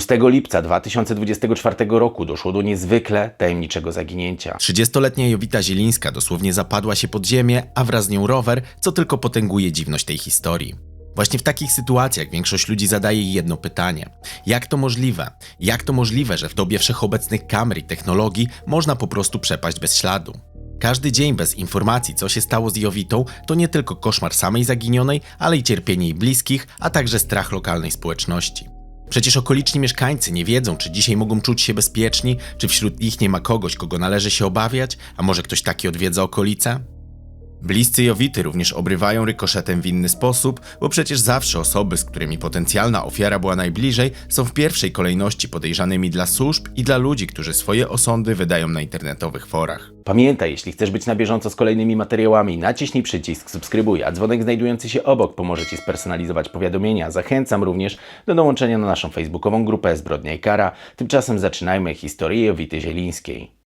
6 lipca 2024 roku doszło do niezwykle tajemniczego zaginięcia. 30-letnia Jowita Zielińska dosłownie zapadła się pod ziemię, a wraz z nią rower, co tylko potęguje dziwność tej historii. Właśnie w takich sytuacjach większość ludzi zadaje jedno pytanie: jak to możliwe? Jak to możliwe, że w dobie wszechobecnych kamer i technologii można po prostu przepaść bez śladu? Każdy dzień bez informacji, co się stało z Jowitą, to nie tylko koszmar samej zaginionej, ale i cierpienie jej bliskich, a także strach lokalnej społeczności. Przecież okoliczni mieszkańcy nie wiedzą, czy dzisiaj mogą czuć się bezpieczni, czy wśród nich nie ma kogoś, kogo należy się obawiać, a może ktoś taki odwiedza okolice? Bliscy Jowity również obrywają rykoszetem w inny sposób, bo przecież zawsze osoby, z którymi potencjalna ofiara była najbliżej, są w pierwszej kolejności podejrzanymi dla służb i dla ludzi, którzy swoje osądy wydają na internetowych forach. Pamiętaj, jeśli chcesz być na bieżąco z kolejnymi materiałami, naciśnij przycisk subskrybuj, a dzwonek znajdujący się obok pomoże Ci spersonalizować powiadomienia. Zachęcam również do dołączenia na naszą facebookową grupę Zbrodnia i Kara. Tymczasem zaczynajmy historię Jowity Zielińskiej.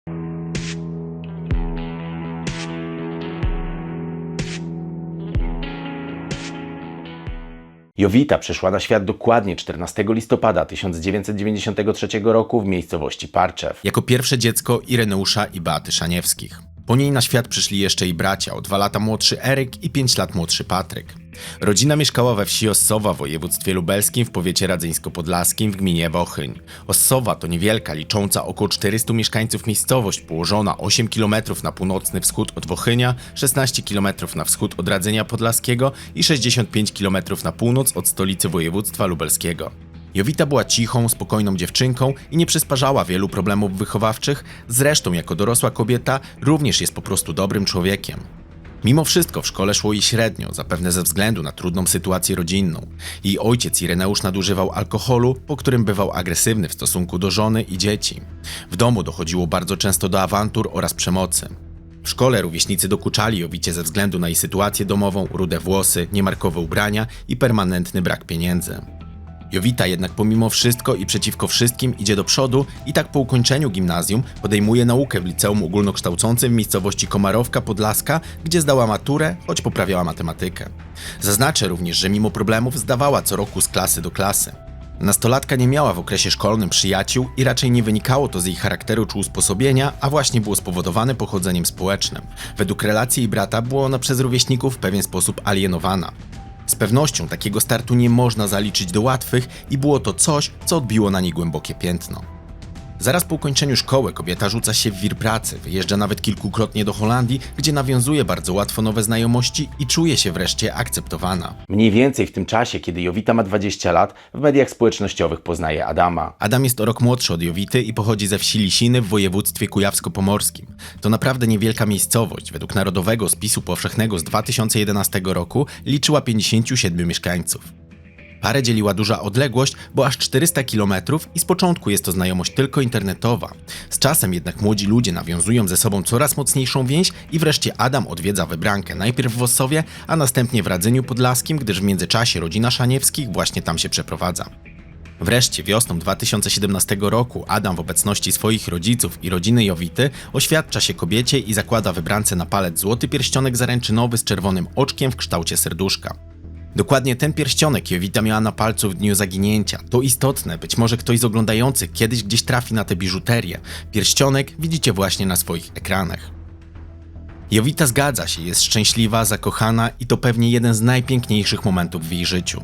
Jowita przyszła na świat dokładnie 14 listopada 1993 roku w miejscowości Parczew. Jako pierwsze dziecko Ireneusza i Beaty Szaniewskich. Po niej na świat przyszli jeszcze jej bracia, o dwa lata młodszy Eryk i pięć lat młodszy Patryk. Rodzina mieszkała we wsi Ossowa w województwie lubelskim w powiecie radzyńsko-podlaskim w gminie Wochyń. Ossowa to niewielka, licząca około 400 mieszkańców miejscowość położona 8 km na północny wschód od Wochynia, 16 km na wschód od Radzenia Podlaskiego i 65 km na północ od stolicy województwa lubelskiego. Jowita była cichą, spokojną dziewczynką i nie przysparzała wielu problemów wychowawczych, zresztą jako dorosła kobieta również jest po prostu dobrym człowiekiem. Mimo wszystko w szkole szło jej średnio, zapewne ze względu na trudną sytuację rodzinną. Jej ojciec Ireneusz nadużywał alkoholu, po którym bywał agresywny w stosunku do żony i dzieci. W domu dochodziło bardzo często do awantur oraz przemocy. W szkole rówieśnicy dokuczali Jowicie ze względu na jej sytuację domową, rude włosy, niemarkowe ubrania i permanentny brak pieniędzy. Jowita jednak pomimo wszystko i przeciwko wszystkim idzie do przodu i tak po ukończeniu gimnazjum podejmuje naukę w liceum ogólnokształcącym w miejscowości Komarowka Podlaska, gdzie zdała maturę, choć poprawiała matematykę. Zaznaczę również, że mimo problemów zdawała co roku z klasy do klasy. Nastolatka nie miała w okresie szkolnym przyjaciół i raczej nie wynikało to z jej charakteru czy usposobienia, a właśnie było spowodowane pochodzeniem społecznym. Według relacji jej brata była ona przez rówieśników w pewien sposób alienowana. Z pewnością takiego startu nie można zaliczyć do łatwych i było to coś, co odbiło na niej głębokie piętno. Zaraz po ukończeniu szkoły kobieta rzuca się w wir pracy, wyjeżdża nawet kilkukrotnie do Holandii, gdzie nawiązuje bardzo łatwo nowe znajomości i czuje się wreszcie akceptowana. Mniej więcej w tym czasie, kiedy Jowita ma 20 lat, w mediach społecznościowych poznaje Adama. Adam jest o rok młodszy od Jowity i pochodzi ze wsi Lisiny w województwie kujawsko-pomorskim. To naprawdę niewielka miejscowość. Według Narodowego Spisu Powszechnego z 2011 roku liczyła 57 mieszkańców. Parę dzieliła duża odległość, bo aż 400 km i z początku jest to znajomość tylko internetowa. Z czasem jednak młodzi ludzie nawiązują ze sobą coraz mocniejszą więź i wreszcie Adam odwiedza wybrankę najpierw w Ossowie, a następnie w Radzeniu Podlaskim, gdyż w międzyczasie rodzina Szaniewskich właśnie tam się przeprowadza. Wreszcie wiosną 2017 roku Adam w obecności swoich rodziców i rodziny Jowity oświadcza się kobiecie i zakłada wybrance na palec złoty pierścionek zaręczynowy z czerwonym oczkiem w kształcie serduszka. Dokładnie ten pierścionek Jowita miała na palcu w dniu zaginięcia. To istotne, być może ktoś z oglądających kiedyś gdzieś trafi na tę biżuterię. Pierścionek widzicie właśnie na swoich ekranach. Jowita zgadza się, jest szczęśliwa, zakochana i to pewnie jeden z najpiękniejszych momentów w jej życiu.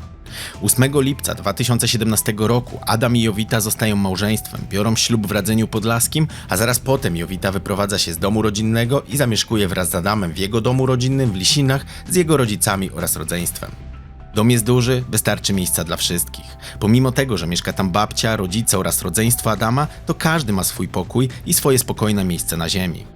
8 lipca 2017 roku Adam i Jowita zostają małżeństwem, biorą ślub w Radzeniu Podlaskim, a zaraz potem Jowita wyprowadza się z domu rodzinnego i zamieszkuje wraz z Adamem w jego domu rodzinnym w Lisinach z jego rodzicami oraz rodzeństwem. Dom jest duży, wystarczy miejsca dla wszystkich. Pomimo tego, że mieszka tam babcia, rodzice oraz rodzeństwo Adama, to każdy ma swój pokój i swoje spokojne miejsce na ziemi.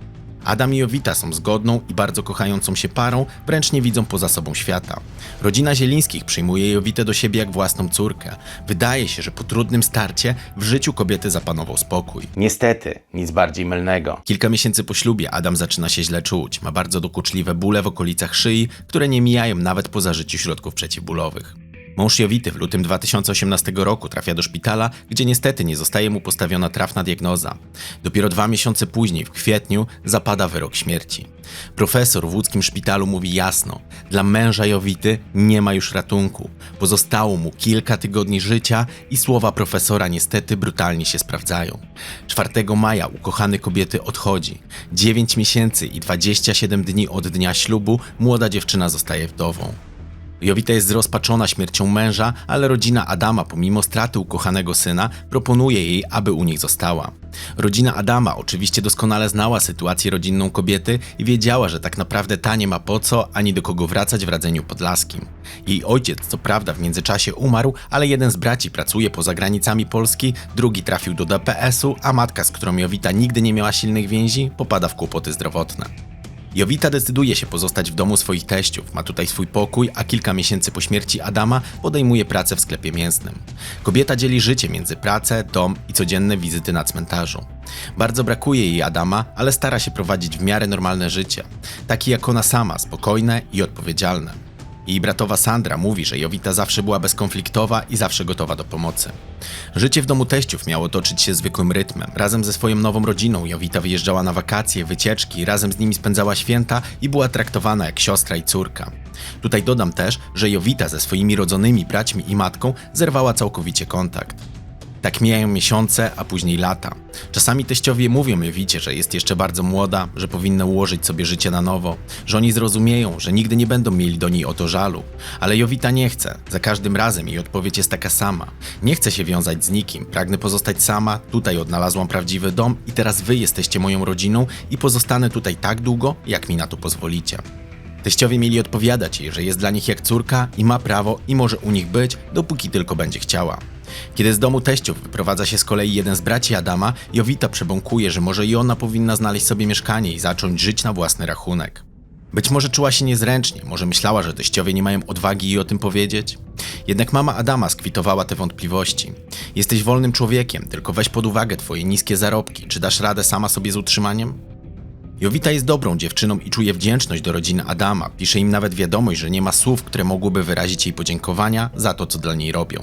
Adam i Jowita są zgodną i bardzo kochającą się parą, wręcz nie widzą poza sobą świata. Rodzina Zielińskich przyjmuje Jowitę do siebie jak własną córkę. Wydaje się, że po trudnym starcie w życiu kobiety zapanował spokój. Niestety, nic bardziej mylnego. Kilka miesięcy po ślubie Adam zaczyna się źle czuć. Ma bardzo dokuczliwe bóle w okolicach szyi, które nie mijają nawet po zażyciu środków przeciwbólowych. Mąż Jowity w lutym 2018 roku trafia do szpitala, gdzie niestety nie zostaje mu postawiona trafna diagnoza. Dopiero dwa miesiące później, w kwietniu, zapada wyrok śmierci. Profesor w łódzkim szpitalu mówi jasno: Dla męża Jowity nie ma już ratunku. Pozostało mu kilka tygodni życia i słowa profesora niestety brutalnie się sprawdzają. 4 maja ukochany kobiety odchodzi. 9 miesięcy i 27 dni od dnia ślubu młoda dziewczyna zostaje wdową. Jowita jest zrozpaczona śmiercią męża, ale rodzina Adama, pomimo straty ukochanego syna, proponuje jej, aby u nich została. Rodzina Adama oczywiście doskonale znała sytuację rodzinną kobiety i wiedziała, że tak naprawdę ta nie ma po co ani do kogo wracać w radzeniu podlaskim. Jej ojciec, co prawda, w międzyczasie umarł, ale jeden z braci pracuje poza granicami Polski, drugi trafił do DPS-u, a matka, z którą Jowita nigdy nie miała silnych więzi, popada w kłopoty zdrowotne. Jowita decyduje się pozostać w domu swoich teściów, ma tutaj swój pokój, a kilka miesięcy po śmierci Adama podejmuje pracę w sklepie mięsnym. Kobieta dzieli życie między pracę, dom i codzienne wizyty na cmentarzu. Bardzo brakuje jej Adama, ale stara się prowadzić w miarę normalne życie, takie jak ona sama, spokojne i odpowiedzialne. Jej bratowa Sandra mówi, że Jowita zawsze była bezkonfliktowa i zawsze gotowa do pomocy. Życie w domu teściów miało toczyć się zwykłym rytmem. Razem ze swoją nową rodziną Jowita wyjeżdżała na wakacje, wycieczki, razem z nimi spędzała święta i była traktowana jak siostra i córka. Tutaj dodam też, że Jowita ze swoimi rodzonymi braćmi i matką zerwała całkowicie kontakt. Tak mijają miesiące, a później lata. Czasami teściowie mówią Jowicie, że jest jeszcze bardzo młoda, że powinna ułożyć sobie życie na nowo, że oni zrozumieją, że nigdy nie będą mieli do niej o to żalu. Ale Jowita nie chce. Za każdym razem jej odpowiedź jest taka sama. Nie chcę się wiązać z nikim, pragnę pozostać sama, tutaj odnalazłam prawdziwy dom i teraz wy jesteście moją rodziną i pozostanę tutaj tak długo, jak mi na to pozwolicie. Teściowie mieli odpowiadać jej, że jest dla nich jak córka i ma prawo i może u nich być, dopóki tylko będzie chciała. Kiedy z domu teściów wyprowadza się z kolei jeden z braci Adama, Jowita przebąkuje, że może i ona powinna znaleźć sobie mieszkanie i zacząć żyć na własny rachunek. Być może czuła się niezręcznie, może myślała, że teściowie nie mają odwagi jej o tym powiedzieć. Jednak mama Adama skwitowała te wątpliwości. Jesteś wolnym człowiekiem, tylko weź pod uwagę twoje niskie zarobki. Czy dasz radę sama sobie z utrzymaniem? Jowita jest dobrą dziewczyną i czuje wdzięczność do rodziny Adama. Pisze im nawet wiadomość, że nie ma słów, które mogłyby wyrazić jej podziękowania za to, co dla niej robią.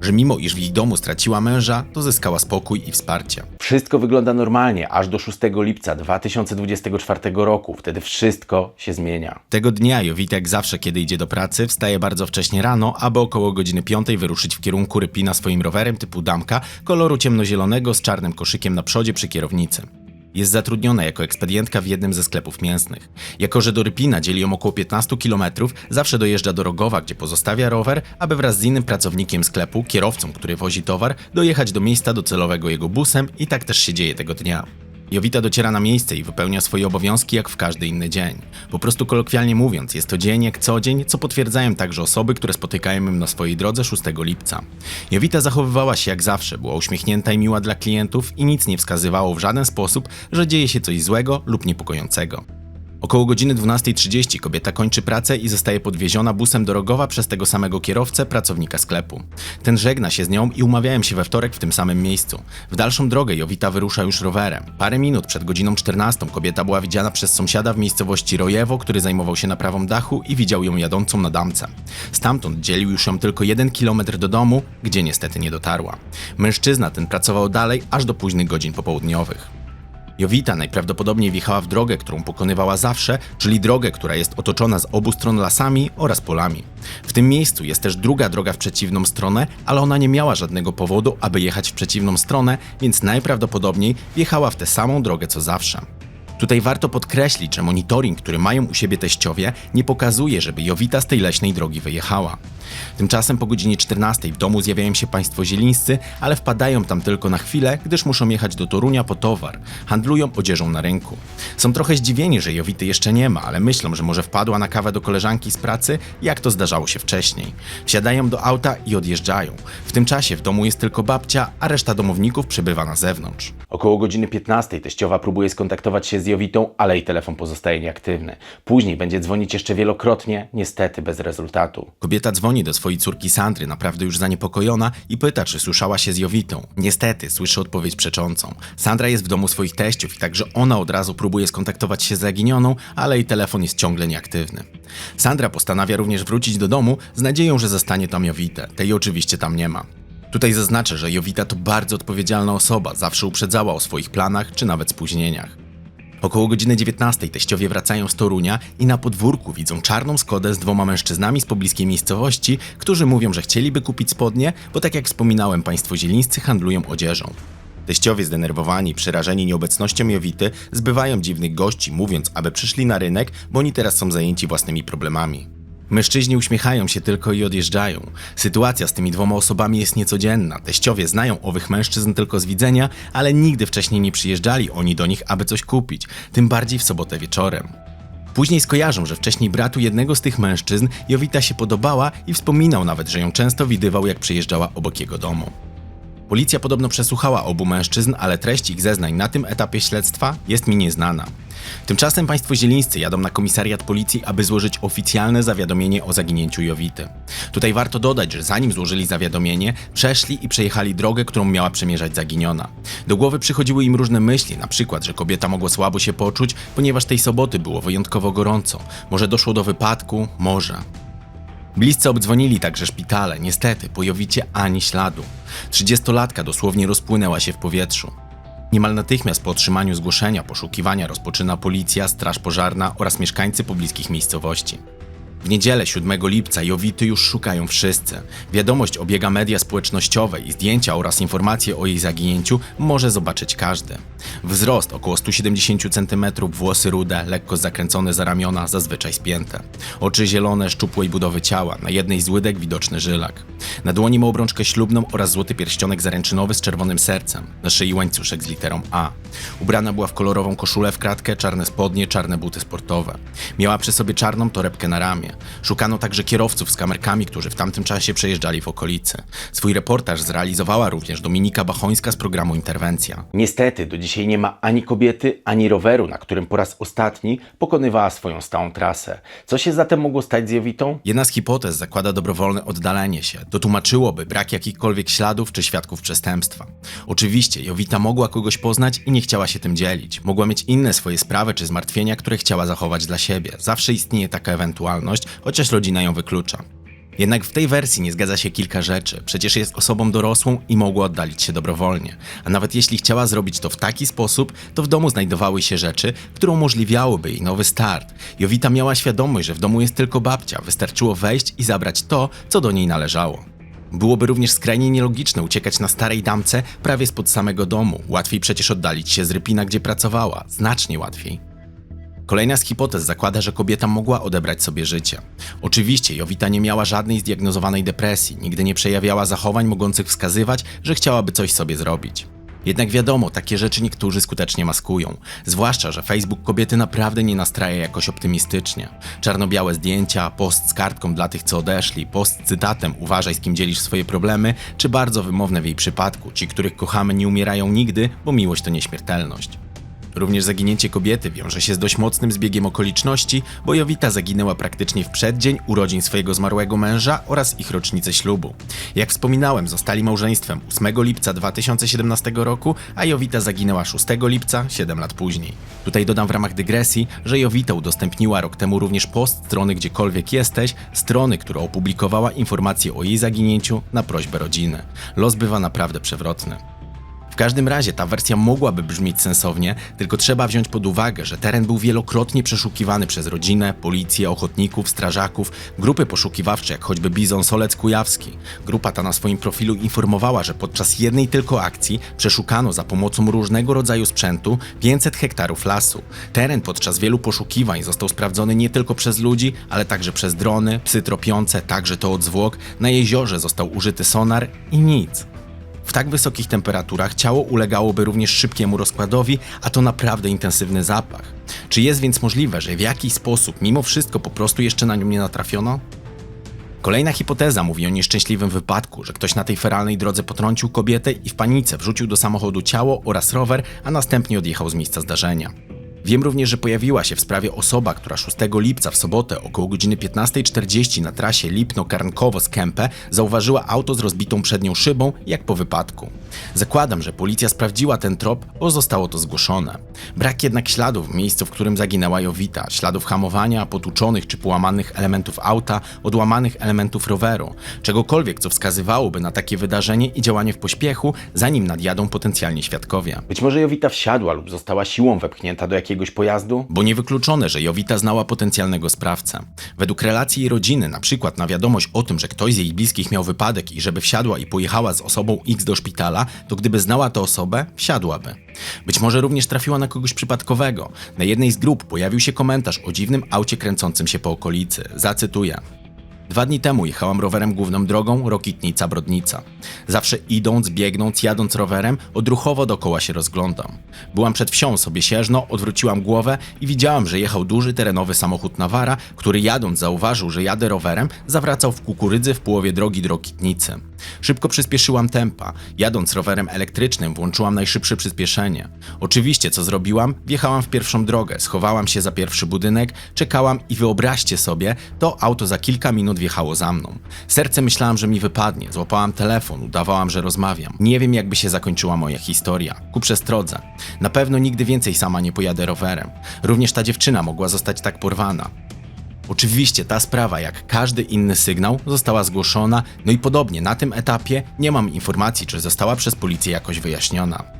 Że mimo iż w ich domu straciła męża, to zyskała spokój i wsparcie. Wszystko wygląda normalnie aż do 6 lipca 2024 roku. Wtedy wszystko się zmienia. Tego dnia Jowita, jak zawsze, kiedy idzie do pracy, wstaje bardzo wcześnie rano, aby około godziny 5 wyruszyć w kierunku Rypina swoim rowerem typu damka, koloru ciemnozielonego z czarnym koszykiem na przodzie przy kierownicy. Jest zatrudniona jako ekspedientka w jednym ze sklepów mięsnych. Jako, że do Rypina dzieli ją około 15 km, zawsze dojeżdża do Rogowa, gdzie pozostawia rower, aby wraz z innym pracownikiem sklepu, kierowcą, który wozi towar, dojechać do miejsca docelowego jego busem i tak też się dzieje tego dnia. Jowita dociera na miejsce i wypełnia swoje obowiązki jak w każdy inny dzień. Po prostu kolokwialnie mówiąc, jest to dzień jak co dzień, co potwierdzają także osoby, które spotykają ją na swojej drodze 6 lipca. Jowita zachowywała się jak zawsze, była uśmiechnięta i miła dla klientów i nic nie wskazywało w żaden sposób, że dzieje się coś złego lub niepokojącego. Około godziny 12.30 kobieta kończy pracę i zostaje podwieziona busem do Rogowa przez tego samego kierowcę, pracownika sklepu. Ten żegna się z nią i umawiają się we wtorek w tym samym miejscu. W dalszą drogę Jowita wyrusza już rowerem. Parę minut przed godziną 14 kobieta była widziana przez sąsiada w miejscowości Rojewo, który zajmował się naprawą dachu i widział ją jadącą na damce. Stamtąd dzielił już ją tylko jeden kilometr do domu, gdzie niestety nie dotarła. Mężczyzna ten pracował dalej aż do późnych godzin popołudniowych. Jowita najprawdopodobniej wjechała w drogę, którą pokonywała zawsze, czyli drogę, która jest otoczona z obu stron lasami oraz polami. W tym miejscu jest też druga droga w przeciwną stronę, ale ona nie miała żadnego powodu, aby jechać w przeciwną stronę, więc najprawdopodobniej wjechała w tę samą drogę co zawsze. Tutaj warto podkreślić, że monitoring, który mają u siebie teściowie, nie pokazuje, żeby Jowita z tej leśnej drogi wyjechała. Tymczasem po godzinie 14 w domu zjawiają się państwo zielińscy, ale wpadają tam tylko na chwilę, gdyż muszą jechać do Torunia po towar. Handlują odzieżą na rynku. Są trochę zdziwieni, że Jowity jeszcze nie ma, ale myślą, że może wpadła na kawę do koleżanki z pracy, jak to zdarzało się wcześniej. Wsiadają do auta i odjeżdżają. W tym czasie w domu jest tylko babcia, a reszta domowników przebywa na zewnątrz. Około godziny 15 teściowa próbuje skontaktować się z Jowitą, ale jej telefon pozostaje nieaktywny. Później będzie dzwonić jeszcze wielokrotnie, niestety bez rezultatu. Kobieta dzwoni do swojej córki Sandry, naprawdę już zaniepokojona, i pyta, czy słyszała się z Jowitą. Niestety, słyszy odpowiedź przeczącą. Sandra jest w domu swoich teściów i także ona od razu próbuje skontaktować się z zaginioną, ale jej telefon jest ciągle nieaktywny. Sandra postanawia również wrócić do domu z nadzieją, że zastanie tam Jowitę. Tej oczywiście tam nie ma. Tutaj zaznaczę, że Jowita to bardzo odpowiedzialna osoba, zawsze uprzedzała o swoich planach czy nawet spóźnieniach. Około godziny 19 teściowie wracają z Torunia i na podwórku widzą czarną Skodę z dwoma mężczyznami z pobliskiej miejscowości, którzy mówią, że chcieliby kupić spodnie, bo tak jak wspominałem, państwo zielińscy handlują odzieżą. Teściowie zdenerwowani, przerażeni nieobecnością Jowity, zbywają dziwnych gości, mówiąc, aby przyszli na rynek, bo oni teraz są zajęci własnymi problemami. Mężczyźni uśmiechają się tylko i odjeżdżają. Sytuacja z tymi dwoma osobami jest niecodzienna. Teściowie znają owych mężczyzn tylko z widzenia, ale nigdy wcześniej nie przyjeżdżali oni do nich, aby coś kupić, tym bardziej w sobotę wieczorem. Później skojarzą, że wcześniej bratu jednego z tych mężczyzn Jowita się podobała i wspominał nawet, że ją często widywał, jak przyjeżdżała obok jego domu. Policja podobno przesłuchała obu mężczyzn, ale treść ich zeznań na tym etapie śledztwa jest mi nieznana. Tymczasem państwo zielińscy jadą na komisariat policji, aby złożyć oficjalne zawiadomienie o zaginięciu Jowity. Tutaj warto dodać, że zanim złożyli zawiadomienie, przeszli i przejechali drogę, którą miała przemierzać zaginiona. Do głowy przychodziły im różne myśli, na przykład, że kobieta mogła słabo się poczuć, ponieważ tej soboty było wyjątkowo gorąco. Może doszło do wypadku? Może. Bliscy obdzwonili także szpitale, niestety, po Jowicie ani śladu. Trzydziestolatka dosłownie rozpłynęła się w powietrzu. Niemal natychmiast po otrzymaniu zgłoszenia poszukiwania rozpoczyna policja, straż pożarna oraz mieszkańcy pobliskich miejscowości. W niedzielę 7 lipca Jowity już szukają wszyscy. Wiadomość obiega media społecznościowe i zdjęcia oraz informacje o jej zaginięciu może zobaczyć każdy. Wzrost około 170 cm, włosy rude, lekko zakręcone za ramiona, zazwyczaj spięte. Oczy zielone, szczupłej budowy ciała, na jednej z łydek widoczny żylak. Na dłoni ma obrączkę ślubną oraz złoty pierścionek zaręczynowy z czerwonym sercem, na szyi łańcuszek z literą A. Ubrana była w kolorową koszulę w kratkę, czarne spodnie, czarne buty sportowe. Miała przy sobie czarną torebkę na ramię. Szukano także kierowców z kamerkami, którzy w tamtym czasie przejeżdżali w okolicy. Swój reportaż zrealizowała również Dominika Bachońska z programu Interwencja. Niestety, do dzisiaj nie ma ani kobiety, ani roweru, na którym po raz ostatni pokonywała swoją stałą trasę. Co się zatem mogło stać z Jowitą? Jedna z hipotez zakłada dobrowolne oddalenie się. To tłumaczyłoby brak jakichkolwiek śladów czy świadków przestępstwa. Oczywiście, Jowita mogła kogoś poznać i nie chciała się tym dzielić. Mogła mieć inne swoje sprawy czy zmartwienia, które chciała zachować dla siebie. Zawsze istnieje taka ewentualność, chociaż rodzina ją wyklucza. Jednak w tej wersji nie zgadza się kilka rzeczy. Przecież jest osobą dorosłą i mogła oddalić się dobrowolnie. A nawet jeśli chciała zrobić to w taki sposób, to w domu znajdowały się rzeczy, które umożliwiałyby jej nowy start. Jowita miała świadomość, że w domu jest tylko babcia. Wystarczyło wejść i zabrać to, co do niej należało. Byłoby również skrajnie nielogiczne uciekać na starej damce prawie spod samego domu. Łatwiej przecież oddalić się z Rypina, gdzie pracowała. Znacznie łatwiej. Kolejna z hipotez zakłada, że kobieta mogła odebrać sobie życie. Oczywiście Jowita nie miała żadnej zdiagnozowanej depresji, nigdy nie przejawiała zachowań mogących wskazywać, że chciałaby coś sobie zrobić. Jednak wiadomo, takie rzeczy niektórzy skutecznie maskują. Zwłaszcza, że Facebook kobiety naprawdę nie nastraja jakoś optymistycznie. Czarno-białe zdjęcia, post z kartką dla tych, co odeszli, post z cytatem uważaj z kim dzielisz swoje problemy, czy bardzo wymowne w jej przypadku, ci, których kochamy nie umierają nigdy, bo miłość to nieśmiertelność. Również zaginięcie kobiety wiąże się z dość mocnym zbiegiem okoliczności, bo Jowita zaginęła praktycznie w przeddzień urodzin swojego zmarłego męża oraz ich rocznicę ślubu. Jak wspominałem, zostali małżeństwem 8 lipca 2017 roku, a Jowita zaginęła 6 lipca 7 lat później. Tutaj dodam w ramach dygresji, że Jowita udostępniła rok temu również post strony Gdziekolwiek Jesteś, strony, która opublikowała informacje o jej zaginięciu na prośbę rodziny. Los bywa naprawdę przewrotny. W każdym razie ta wersja mogłaby brzmieć sensownie, tylko trzeba wziąć pod uwagę, że teren był wielokrotnie przeszukiwany przez rodzinę, policję, ochotników, strażaków, grupy poszukiwawcze, jak choćby Bizon Solec Kujawski. Grupa ta na swoim profilu informowała, że podczas jednej tylko akcji przeszukano za pomocą różnego rodzaju sprzętu 500 hektarów lasu. Teren podczas wielu poszukiwań został sprawdzony nie tylko przez ludzi, ale także przez drony, psy tropiące, także to od zwłok. Na jeziorze został użyty sonar i nic. W tak wysokich temperaturach ciało ulegałoby również szybkiemu rozkładowi, a to naprawdę intensywny zapach. Czy jest więc możliwe, że w jakiś sposób mimo wszystko po prostu jeszcze na nią nie natrafiono? Kolejna hipoteza mówi o nieszczęśliwym wypadku, że ktoś na tej feralnej drodze potrącił kobietę i w panice wrzucił do samochodu ciało oraz rower, a następnie odjechał z miejsca zdarzenia. Wiem również, że pojawiła się w sprawie osoba, która 6 lipca w sobotę około godziny 15.40 na trasie Lipno-Karnkowo z Kępę zauważyła auto z rozbitą przednią szybą, jak po wypadku. Zakładam, że policja sprawdziła ten trop, bo zostało to zgłoszone. Brak jednak śladów w miejscu, w którym zaginęła Jowita, śladów hamowania, potłuczonych czy połamanych elementów auta, odłamanych elementów roweru, czegokolwiek, co wskazywałoby na takie wydarzenie i działanie w pośpiechu, zanim nadjadą potencjalni świadkowie. Być może Jowita wsiadła lub została siłą wepchnięta do jakiegoś pojazdu? Bo niewykluczone, że Jowita znała potencjalnego sprawcę. Według relacji jej rodziny, na przykład na wiadomość o tym, że ktoś z jej bliskich miał wypadek i żeby wsiadła i pojechała z osobą X do szpitala, to gdyby znała tę osobę, wsiadłaby. Być może również trafiła na kogoś przypadkowego. Na jednej z grup pojawił się komentarz o dziwnym aucie kręcącym się po okolicy. Zacytuję. Dwa dni temu jechałam rowerem główną drogą Rokitnica-Brodnica. Zawsze idąc, biegnąc, jadąc rowerem, odruchowo dookoła się rozglądam. Byłam przed wsią sobie sieżno, odwróciłam głowę i widziałam, że jechał duży terenowy samochód Nawara, który jadąc zauważył, że jadę rowerem, zawracał w kukurydzy w połowie drogi do Rokitnicy. Szybko przyspieszyłam tempa. Jadąc rowerem elektrycznym włączyłam najszybsze przyspieszenie. Oczywiście co zrobiłam? Wjechałam w pierwszą drogę, schowałam się za pierwszy budynek, czekałam i wyobraźcie sobie, to auto za kilka minut wjechało za mną. Serce myślałam, że mi wypadnie, złapałam telefon, udawałam, że rozmawiam. Nie wiem jakby się zakończyła moja historia. Ku przestrodze. Na pewno nigdy więcej sama nie pojadę rowerem. Również ta dziewczyna mogła zostać tak porwana. Oczywiście ta sprawa, jak każdy inny sygnał, została zgłoszona, no i podobnie na tym etapie nie mam informacji, czy została przez policję jakoś wyjaśniona.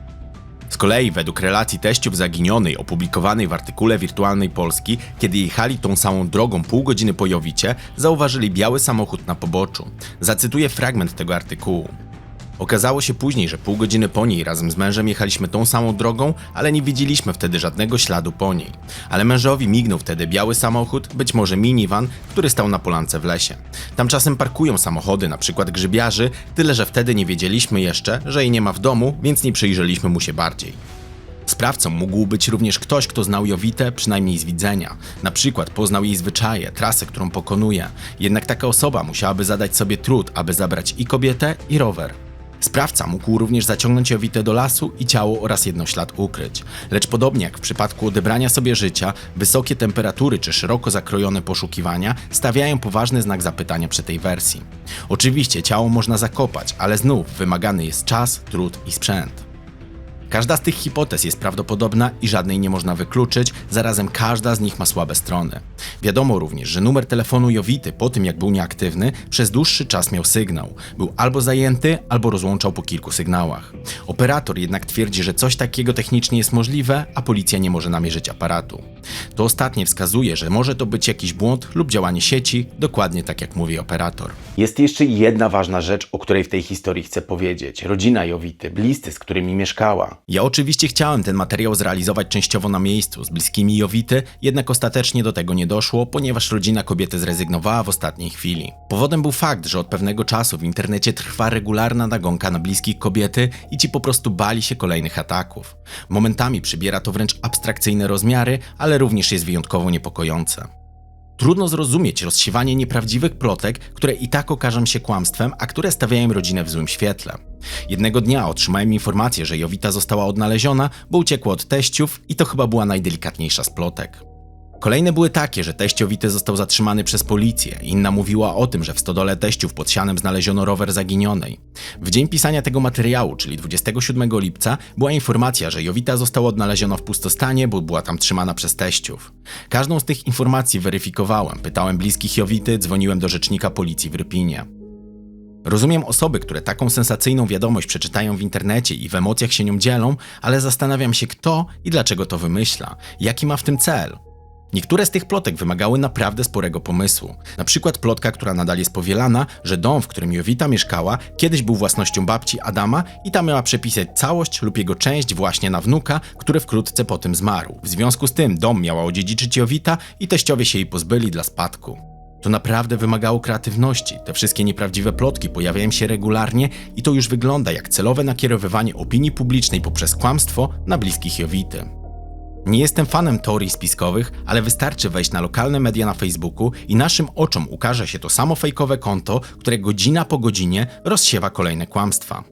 Z kolei według relacji teściów zaginionej opublikowanej w artykule Wirtualnej Polski, kiedy jechali tą samą drogą pół godziny po Jowicie, zauważyli biały samochód na poboczu. Zacytuję fragment tego artykułu. Okazało się później, że pół godziny po niej razem z mężem jechaliśmy tą samą drogą, ale nie widzieliśmy wtedy żadnego śladu po niej. Ale mężowi mignął wtedy biały samochód, być może minivan, który stał na polance w lesie. Tam czasem parkują samochody, na przykład grzybiarzy, tyle że wtedy nie wiedzieliśmy jeszcze, że jej nie ma w domu, więc nie przyjrzeliśmy mu się bardziej. Sprawcą mógł być również ktoś, kto znał Jowitę, przynajmniej z widzenia. Na przykład poznał jej zwyczaje, trasę, którą pokonuje. Jednak taka osoba musiałaby zadać sobie trud, aby zabrać i kobietę, i rower. Sprawca mógł również zaciągnąć Jowitę do lasu i ciało oraz jedno ślad ukryć. Lecz podobnie jak w przypadku odebrania sobie życia, wysokie temperatury czy szeroko zakrojone poszukiwania stawiają poważny znak zapytania przy tej wersji. Oczywiście ciało można zakopać, ale znów wymagany jest czas, trud i sprzęt. Każda z tych hipotez jest prawdopodobna i żadnej nie można wykluczyć, zarazem każda z nich ma słabe strony. Wiadomo również, że numer telefonu Jowity po tym jak był nieaktywny, przez dłuższy czas miał sygnał. Był albo zajęty, albo rozłączał po kilku sygnałach. Operator jednak twierdzi, że coś takiego technicznie jest możliwe, a policja nie może namierzyć aparatu. To ostatnie wskazuje, że może to być jakiś błąd lub działanie sieci, dokładnie tak jak mówi operator. Jest jeszcze jedna ważna rzecz, o której w tej historii chcę powiedzieć. Rodzina Jowity, bliscy, z którymi mieszkała. Ja oczywiście chciałem ten materiał zrealizować częściowo na miejscu, z bliskimi Jowity, jednak ostatecznie do tego nie doszło, ponieważ rodzina kobiety zrezygnowała w ostatniej chwili. Powodem był fakt, że od pewnego czasu w internecie trwa regularna nagonka na bliskich kobiety i ci po prostu bali się kolejnych ataków. Momentami przybiera to wręcz abstrakcyjne rozmiary, ale również jest wyjątkowo niepokojące. Trudno zrozumieć rozsiewanie nieprawdziwych plotek, które i tak okażą się kłamstwem, a które stawiają rodzinę w złym świetle. Jednego dnia otrzymałem informację, że Jowita została odnaleziona, bo uciekła od teściów i to chyba była najdelikatniejsza z plotek. Kolejne były takie, że teść Jowity został zatrzymany przez policję. Inna mówiła o tym, że w stodole teściów pod sianem znaleziono rower zaginionej. W dzień pisania tego materiału, czyli 27 lipca, była informacja, że Jowita została odnaleziona w pustostanie, bo była tam trzymana przez teściów. Każdą z tych informacji weryfikowałem, pytałem bliskich Jowity, dzwoniłem do rzecznika policji w Rypinie. Rozumiem osoby, które taką sensacyjną wiadomość przeczytają w internecie i w emocjach się nią dzielą, ale zastanawiam się kto i dlaczego to wymyśla, jaki ma w tym cel. Niektóre z tych plotek wymagały naprawdę sporego pomysłu. Na przykład plotka, która nadal jest powielana, że dom, w którym Jowita mieszkała, kiedyś był własnością babci Adama i ta miała przepisać całość lub jego część właśnie na wnuka, który wkrótce po tym zmarł. W związku z tym dom miała odziedziczyć Jowita i teściowie się jej pozbyli dla spadku. To naprawdę wymagało kreatywności. Te wszystkie nieprawdziwe plotki pojawiają się regularnie i to już wygląda jak celowe nakierowywanie opinii publicznej poprzez kłamstwo na bliskich Jowity. Nie jestem fanem teorii spiskowych, ale wystarczy wejść na lokalne media na Facebooku i naszym oczom ukaże się to samo fejkowe konto, które godzina po godzinie rozsiewa kolejne kłamstwa.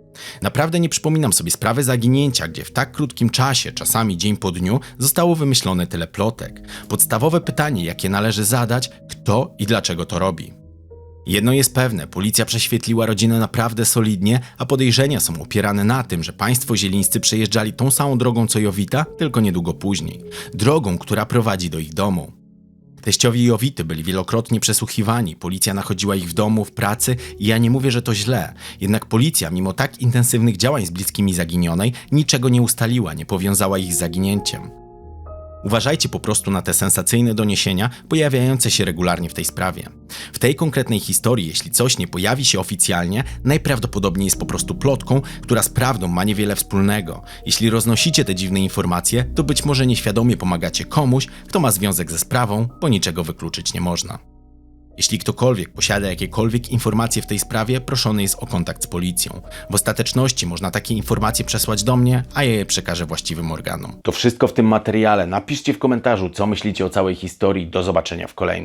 Naprawdę nie przypominam sobie sprawy zaginięcia, gdzie w tak krótkim czasie, czasami dzień po dniu, zostało wymyślone tyle plotek. Podstawowe pytanie, jakie należy zadać, kto i dlaczego to robi. Jedno jest pewne, policja prześwietliła rodzinę naprawdę solidnie, a podejrzenia są opierane na tym, że państwo zielińscy przejeżdżali tą samą drogą co Jowita, tylko niedługo później. Drogą, która prowadzi do ich domu. Teściowi Jowity byli wielokrotnie przesłuchiwani, policja nachodziła ich w domu, w pracy i ja nie mówię, że to źle. Jednak policja, mimo tak intensywnych działań z bliskimi zaginionej, niczego nie ustaliła, nie powiązała ich z zaginięciem. Uważajcie po prostu na te sensacyjne doniesienia pojawiające się regularnie w tej sprawie. W tej konkretnej historii, jeśli coś nie pojawi się oficjalnie, najprawdopodobniej jest po prostu plotką, która z prawdą ma niewiele wspólnego. Jeśli roznosicie te dziwne informacje, to być może nieświadomie pomagacie komuś, kto ma związek ze sprawą, bo niczego wykluczyć nie można. Jeśli ktokolwiek posiada jakiekolwiek informacje w tej sprawie, proszony jest o kontakt z policją. W ostateczności można takie informacje przesłać do mnie, a ja je przekażę właściwym organom. To wszystko w tym materiale. Napiszcie w komentarzu, co myślicie o całej historii. Do zobaczenia w kolejnych.